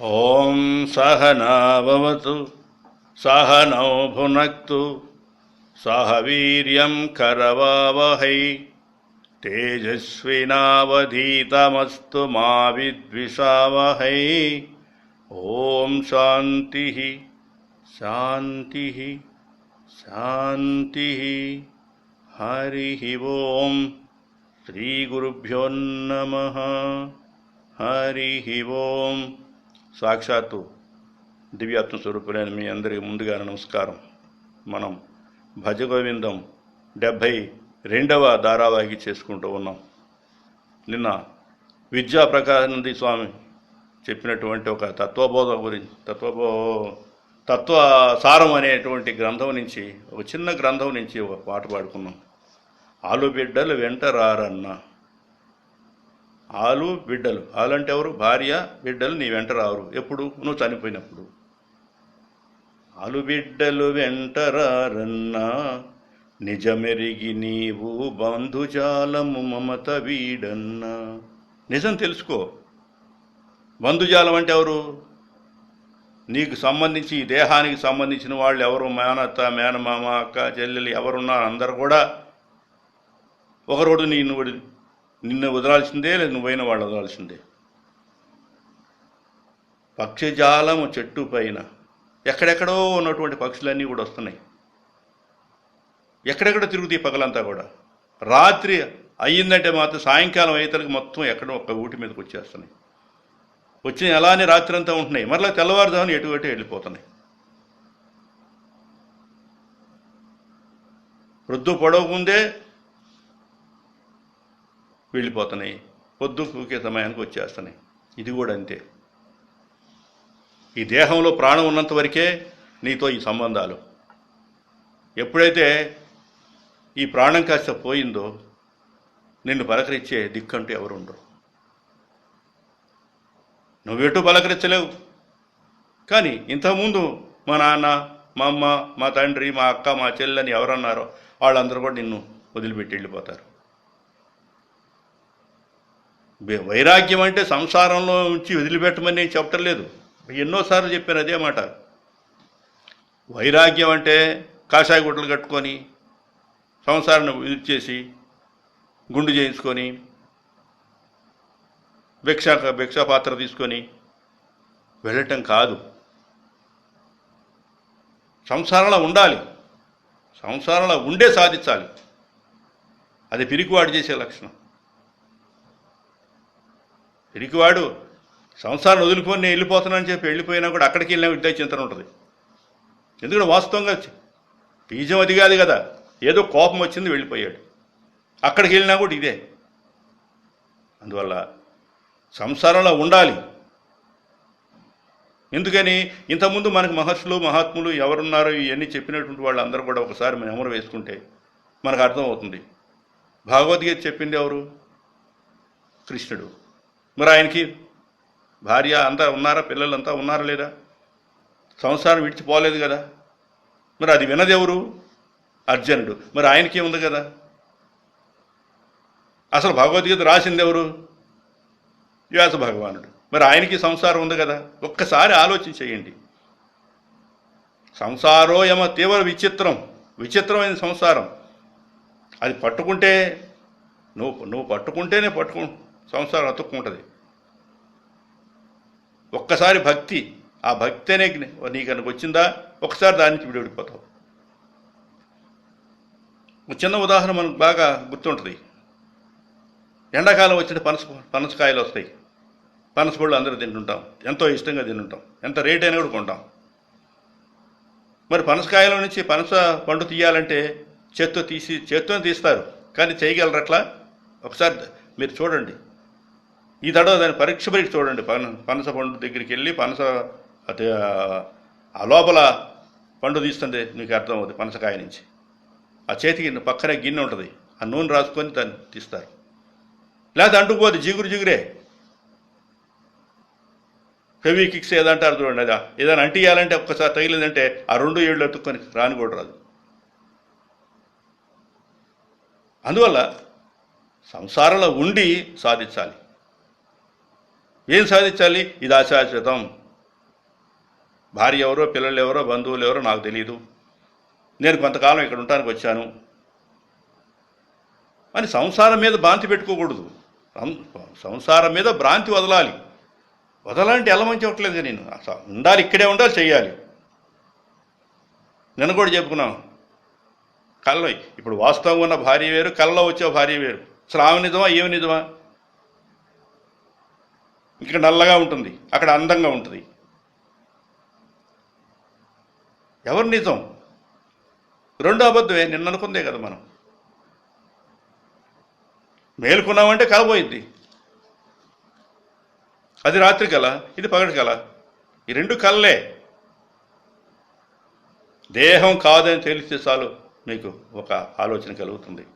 ॐ सहनाभवतु सहनौ भुनक्तु सह वीर्यं करवावहै। तेजस्विनावधीतमस्तु मा विद्विषावहै। ॐ शान्तिः शान्तिः शान्तिः। हरिः ॐ श्रीगुरुभ्यो नमः। हरिः हि సాక్షాత్తు దివ్యాత్మ స్వరూపులైన మీ అందరికీ ముందుగా నమస్కారం. మనం భజగోవిందం డెబ్భై రెండవ ధారావాహిక చేసుకుంటూ ఉన్నాం. నిన్న విద్యా ప్రకాశానంది స్వామి చెప్పినటువంటి ఒక తత్వబోధ గురించి తత్వబో తత్వ సారం అనేటువంటి గ్రంథం నుంచి ఒక చిన్న గ్రంథం నుంచి ఒక పాట పాడుకున్నాం. ఆలుబిడ్డలు వెంట రారన్నా ఆలు బిడ్డలు. ఆలు అంటే ఎవరు? భార్య బిడ్డలు నీ వెంట రారు ఎప్పుడు? నువ్వు చనిపోయినప్పుడు. ఆలు బిడ్డలు వెంట రారన్నా నిజమెరిగి నీవు బంధుజాలము మమత వీడన్నా. నిజం తెలుసుకో. బంధుజాలం అంటే ఎవరు? నీకు సంబంధించి ఈ దేహానికి సంబంధించిన వాళ్ళు ఎవరు? మేనత్త మేనమామ అక్క చెల్లెలు ఎవరున్నారు అందరు కూడా ఒకరోడు నీ వడి నిన్ను వదలాల్సిందే లేదు నువ్వైన వాళ్ళు వదలాల్సిందే. పక్షిజాలము చెట్టు పైన ఎక్కడెక్కడో ఉన్నటువంటి పక్షులన్నీ కూడా వస్తున్నాయి. ఎక్కడెక్కడ తిరుగుతాయి పగలంతా కూడా. రాత్రి అయ్యిందంటే మాత్రం సాయంకాలం అయ్యేతలకు మొత్తం ఎక్కడో ఒక ఊటి మీదకి వచ్చేస్తున్నాయి. వచ్చిన అలానే రాత్రి అంతా ఉంటున్నాయి. మరలా తెల్లవారుజామున ఎటు ఎటు వెళ్ళిపోతున్నాయి. రొద్దు పొడవకుందే వెళ్ళిపోతున్నాయి. పొద్దు పూకే సమయానికి వచ్చేస్తున్నాయి. ఇది కూడా అంతే. ఈ దేహంలో ప్రాణం ఉన్నంత వరకే నీతో ఈ సంబంధాలు. ఎప్పుడైతే ఈ ప్రాణం కాస్త పోయిందో నిన్ను పలకరించే దిక్కంటూ ఎవరు ఉండరు నువ్వెటు పలకరించలేవు. కానీ ఇంతకుముందు మా నాన్న మా అమ్మ మా తండ్రి మా అక్క మా చెల్లెని ఎవరన్నారో వాళ్ళందరూ కూడా నిన్ను వదిలిపెట్టి వెళ్ళిపోతారు. వైరాగ్యం అంటే సంసారంలో నుంచి వదిలిపెట్టమని నేను చెప్పటం లేదు. ఎన్నోసార్లు చెప్పాను అదే మాట. వైరాగ్యం అంటే కాషాయ గుడ్డలు కట్టుకొని సంసారాన్ని ఇచ్చేసి గుండు చేయించుకొని భిక్ష భిక్షా పాత్ర తీసుకొని వెళ్ళటం కాదు. సంసారంలో ఉండాలి. సంసారంలో ఉండే సాధించాలి. అది పిరికివాడు చేసే లక్షణం. పిరికివాడు సంసారం వదులుకొని నేను వెళ్ళిపోతున్నానని చెప్పి వెళ్ళిపోయినా కూడా అక్కడికి వెళ్ళినా విద్యా చింతన ఉంటుంది. ఎందుకంటే వాస్తవంగా బీజం అది కాదు కదా ఏదో కోపం వచ్చింది వెళ్ళిపోయాడు. అక్కడికి వెళ్ళినా కూడా ఇదే. అందువల్ల సంసారంలో ఉండాలి. ఎందుకని? ఇంతకుముందు మనకు మహర్షులు మహాత్ములు ఎవరున్నారో ఇవన్నీ చెప్పినటువంటి వాళ్ళందరూ కూడా ఒకసారి మెమరు వేసుకుంటే మనకు అర్థమవుతుంది. భగవద్గీత చెప్పింది ఎవరు? కృష్ణుడు. మరి ఆయనకి భార్య అంతా ఉన్నారా పిల్లలంతా ఉన్నారా లేదా? సంసారం విడిచిపోలేదు కదా? మరి అది వినదెవరు అర్జునుడు. మరి ఆయనకే ఉంది కదా? అసలు భగవద్గీత రాసింది ఎవరు? వ్యాస భగవానుడు. మరి ఆయనకి సంసారం ఉంది కదా? ఒక్కసారి ఆలోచన చేయండి సంసారో యమ తీవ్ర విచిత్రం. విచిత్రమైన సంసారం. అది పట్టుకుంటే నువ్వు నువ్వు పట్టుకుంటేనే పట్టుకు సంసారం అతుక్కుంటుంది. ఒక్కసారి భక్తి ఆ భక్తి అనే నీకు కనుక వచ్చిందా ఒకసారి దాని నుంచి విడిపోతావు. చిన్న ఉదాహరణ మనకు బాగా గుర్తుంటుంది. ఎండాకాలం వచ్చిన పనస పనసకాయలు వస్తాయి. పనస పళ్ళు అందరూ తింటుంటాం. ఎంతో ఇష్టంగా తింటుంటాం. ఎంత రేట్ అయినా కూడా కొంటాం. మరి పనసకాయల నుంచి పనస పండు తీయాలంటే చేత్తో తీసి చేత్తో తీస్తారు. కానీ చేయగలరట్లా? ఒకసారి మీరు చూడండి. ఈ తడవ దాని పరీక్ష పరీక్ష చూడండి. పన పనస పండు దగ్గరికి వెళ్ళి పనస ఆ లోపల పండు తీస్తుంది మీకు అర్థమవుతుంది పనసకాయ నుంచి. ఆ చేతికి పక్కనే గిన్నె ఉంటుంది. ఆ నూనె రాసుకొని దాన్ని తీస్తారు. లేదా అంటుకుపోతే జిగురు జిగురే. ఫెవికిక్స్ ఏదంటారు చూడండి. అదా ఏదైనా అంటియాలంటే ఒక్కసారి తగిలిందంటే ఆ రెండు ఏళ్ళు ఎత్తుక్కొని రాని కూడా రాదు. అందువల్ల సంసారంలో ఉండి సాధించాలి. ఏం సాధించాలి? ఇది అశాశ్వతం భార్య ఎవరో పిల్లలు ఎవరో బంధువులు ఎవరో నాకు తెలియదు నేను కొంతకాలం ఇక్కడ ఉండటానికి వచ్చాను. అని సంసారం మీద భ్రాంతి పెట్టుకోకూడదు. సంసారం మీద భ్రాంతి వదలాలి. వదలాలంటే ఎలా మంచి చెప్పట్లేదు నేను. అసలు ఉండాలి ఇక్కడే ఉండాలి చేయాలి నిన్న కూడా చెప్పుకున్నాం కళ్ళ ఇప్పుడు వాస్తవం ఉన్న భార్య వేరు కళ్ళలో వచ్చే భార్య వేరు. అసలు ఆమె నిజమా ఏమి నిజమా? ఇక్కడ నల్లగా ఉంటుంది అక్కడ అందంగా ఉంటుంది. ఎవరు నిజం? రెండు అబద్ధమే నిన్న అనుకుందే కదా మనం. మేలుకున్నామంటే కలబోయిద్ది అది రాత్రి కల ఇది పగటి కల. ఈ రెండు కళ్ళే. దేహం కాదని తెలిస్తే చాలు మీకు ఒక ఆలోచన కలుగుతుంది.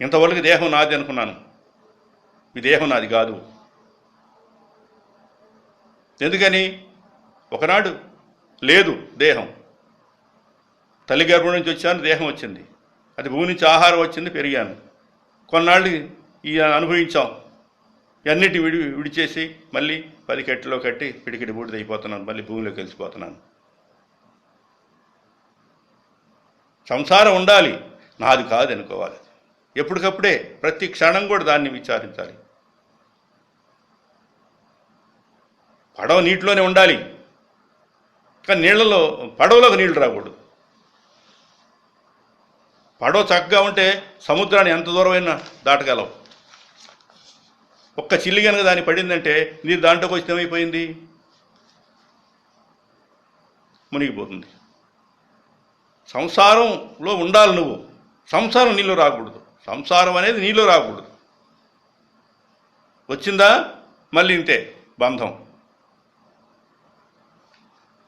ఇంతవరకు దేహం నాది అనుకున్నాను. ఈ దేహం నాది కాదు. ఎందుకని? ఒకనాడు లేదు దేహం. తల్లి గర్భం నుంచి వచ్చాను దేహం వచ్చింది. అది భూమి నుంచి ఆహారం వచ్చింది పెరిగాను. కొన్నాళ్ళు ఈ అనుభవించాం. అన్నిటి విడి విడిచేసి మళ్ళీ పది కట్టిలో కట్టి పిడికిడి బూడిద అయిపోతున్నాను మళ్ళీ భూమిలోకి కలిసిపోతున్నాను సంసారం ఉండాలి. నాది కాదు అనుకోవాలి ఎప్పటికప్పుడే ప్రతి క్షణం కూడా దాన్ని విచారించాలి. పడవ నీటిలోనే ఉండాలి. కానీ నీళ్ళలో పడవలోకి నీళ్ళు రాకూడదు. పడవ చక్కగా ఉంటే సముద్రాన్ని ఎంత దూరమైనా దాటగలవు ఒక్క చిల్లి కనుక దాన్ని పడిందంటే నీరు దాంట్లోకి వచ్చి ఏమైపోయింది? మునిగిపోతుంది. సంసారంలో ఉండాలి నువ్వు. సంసారం నీళ్ళు రాకూడదు. సంసారం అనేది నీళ్ళు రాకూడదు. వచ్చిందా? మళ్ళీ ఇంతే. బంధం.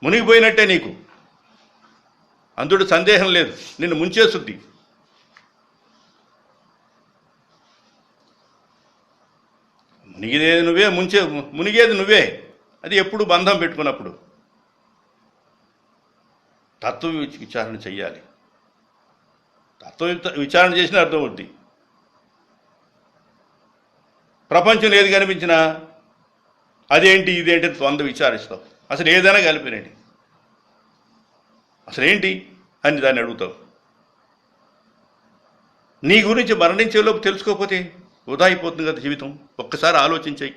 మునిగిపోయినట్టే నీకు. అందుడు సందేహం లేదు. నిన్ను ముంచేస్తుంది మునిగిదేది నువ్వే ముంచే మునిగేది నువ్వే. అది ఎప్పుడు బంధం పెట్టుకున్నప్పుడు. తత్వ విచారణ చెయ్యాలి. తత్వ విచారణ చేసిన అర్థం అవుద్ది ప్రపంచం ఏది కనిపించినా అదేంటి ఇదేంటి అని వంద విచారిస్తావు. అసలు ఏదైనా కలిపినండి అసలు ఏంటి అని దాన్ని అడుగుతావు. నీ గురించి మరణించేలోపు తెలుసుకోకపోతే వృధా అయిపోతుంది కదా జీవితం. ఒక్కసారి ఆలోచించాయి.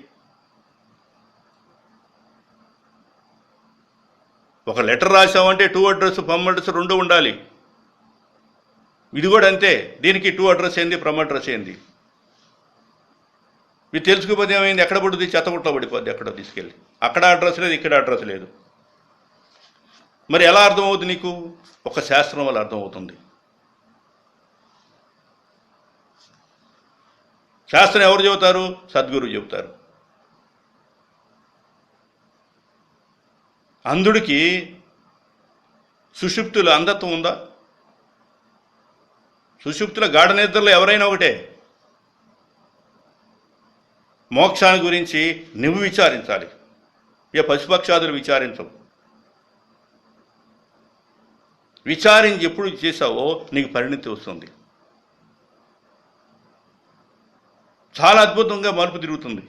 ఒక లెటర్ రాసామంటే టూ అడ్రస్ ఫమ్ అడ్రస్ రెండు ఉండాలి. ఇది కూడా అంతే. దీనికి టూ అడ్రస్ ఏంది ప్రమ్ అడ్రస్ ఏంది? మీరు తెలుసుకుపోతే ఏమైంది? ఎక్కడ పడుతుంది చెత్తగుట్లో పడిపోద్ది ఎక్కడో తీసుకెళ్ళి. అక్కడ అడ్రస్ లేదు ఇక్కడ అడ్రస్ లేదు. మరి ఎలా అర్థమవుతుంది నీకు? ఒక శాస్త్రం వల్ల అర్థమవుతుంది. శాస్త్రం ఎవరు చెబుతారు? సద్గురు చెబుతారు. అంధుడికి సుషుప్తుల అంధత్వం ఉందా? సుషుప్తుల గాఢ నిద్రలో ఎవరైనా ఒకటే? మోక్షాన్ని గురించి నువ్వు విచారించాలి. ఇక పశుపక్షాదులు విచారించవు. విచారించి ఎప్పుడు చేసావో నీకు పరిణితి వస్తుంది. చాలా అద్భుతంగా మార్పు తిరుగుతుంది.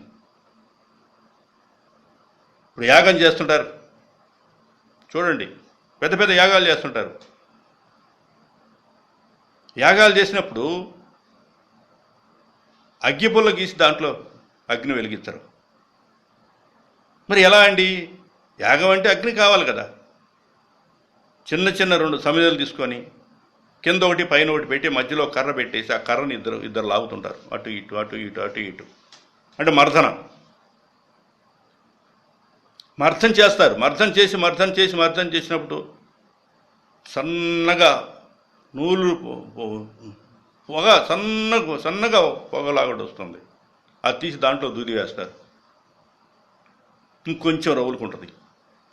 ఇప్పుడు యాగం చేస్తుంటారు. చూడండి పెద్ద పెద్ద యాగాలు చేస్తుంటారు. యాగాలు చేసినప్పుడు అగ్గిపుల్ల గీసి దాంట్లో అగ్ని వెలిగిస్తారు. మరి ఎలా అండి? యాగం అంటే అగ్ని కావాలి కదా. చిన్న చిన్న రెండు సమిధలు తీసుకొని కింద ఒకటి పైన ఒకటి పెట్టి మధ్యలో కర్ర పెట్టేసి ఆ కర్రని ఇద్దరు ఇద్దరు లాగుతుంటారు. అటు ఇటు అటు ఇటు అటు ఇటు. అంటే మర్దన. మర్దం చేస్తారు. మర్దం చేసి మర్థం చేసి మర్థం చేసినప్పుడు సన్నగా నూలు పొ- పొగ సన్నగా సన్నగా పొగలాగడం వస్తుంది అది తీసి దాంట్లో దూది వేస్తారు. ఇంకొంచెం రవ్వులుకుంటుంది.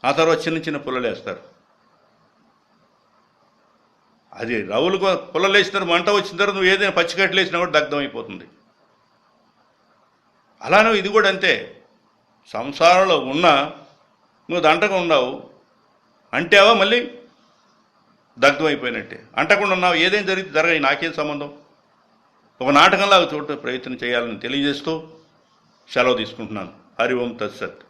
ఆ తర్వాత చిన్న చిన్న పుల్లలు వేస్తారు అది రవ్వులు పుల్లలు వేసిన మంట వచ్చిన తర్వాత నువ్వు ఏదైనా పచ్చికట్లు వేసినా కూడా దగ్ధం అయిపోతుంది. అలానే ఇది కూడా అంతే. సంసారంలో ఉన్నా నువ్వు దంటగా ఉన్నావు అంటేవా మళ్ళీ? దగ్ధం అయిపోయినట్టే. అంటకుండా ఉన్నావు ఏదైనా జరిగి జరగాయి నాకేం సంబంధం? ఒక నాటకంలాగా చూడటం ప్రయత్నం చేయాలని తెలియజేస్తూ సెలవు తీసుకుంటున్నాను. హరి ఓం తత్సత్.